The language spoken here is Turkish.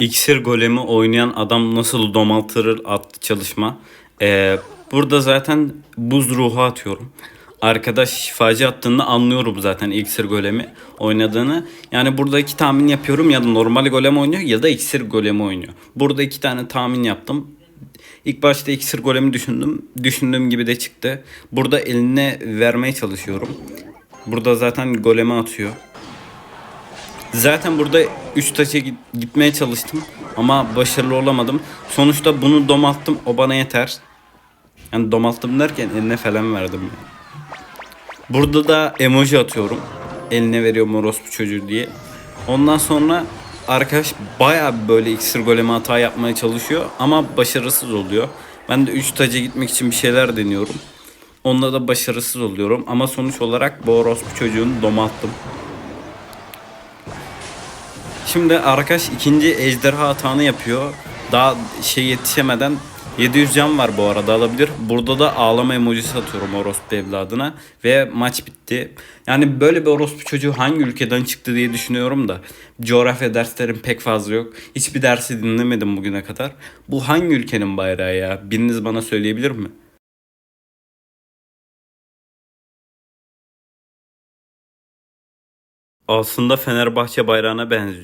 İksir golemi oynayan adam nasıl domaltırır adlı çalışma. Ee, burada zaten buz ruhu atıyorum. Arkadaş şifacı attığında anlıyorum zaten iksir golemi oynadığını. Yani burada iki tahmin yapıyorum ya da normal golem oynuyor ya da iksir golemi oynuyor. Burada iki tane tahmin yaptım. İlk başta iksir golemi düşündüm. Düşündüğüm gibi de çıktı. Burada eline vermeye çalışıyorum. Burada zaten golemi atıyor. Zaten burada 3 taça git- gitmeye çalıştım ama başarılı olamadım. Sonuçta bunu domalttım o bana yeter. Yani domalttım derken eline falan verdim. Burada da emoji atıyorum. Eline veriyorum orospu çocuğu diye. Ondan sonra arkadaş baya böyle iksir golemi hata yapmaya çalışıyor ama başarısız oluyor. Ben de 3 taca gitmek için bir şeyler deniyorum. Onda da başarısız oluyorum ama sonuç olarak bu orospu çocuğunu domalttım. Şimdi arkadaş ikinci ejderha hatanı yapıyor. Daha şey yetişemeden 700 can var bu arada alabilir. Burada da ağlama emojisi atıyorum orospu evladına. Ve maç bitti. Yani böyle bir orospu çocuğu hangi ülkeden çıktı diye düşünüyorum da. Coğrafya derslerim pek fazla yok. Hiçbir dersi dinlemedim bugüne kadar. Bu hangi ülkenin bayrağı ya? Biriniz bana söyleyebilir mi? Aslında Fenerbahçe bayrağına benziyor.